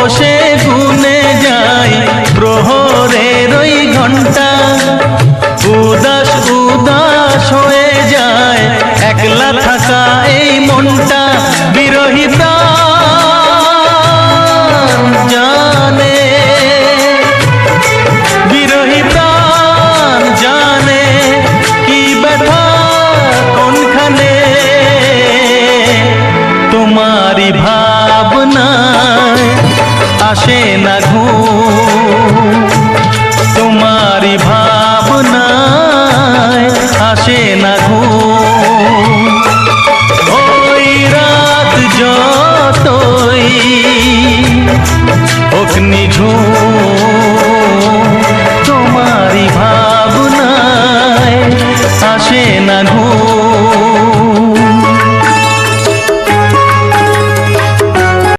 বসে গুনে যাই। প্রহরের ওই ঘণ্টা উদাস উদাস হয়ে যায়। একলা থাকা এই মনটা বিরহী প্রাণ জানে। বিরহী প্রাণ জানে ব্যথা কোনখানে। আসে না ঘুম তোমারি ভাবনায় আসে না ঘুম ওই রাত যতই অগ্নি ঘুম তোমারি ভাবনায় আসে না ঘুম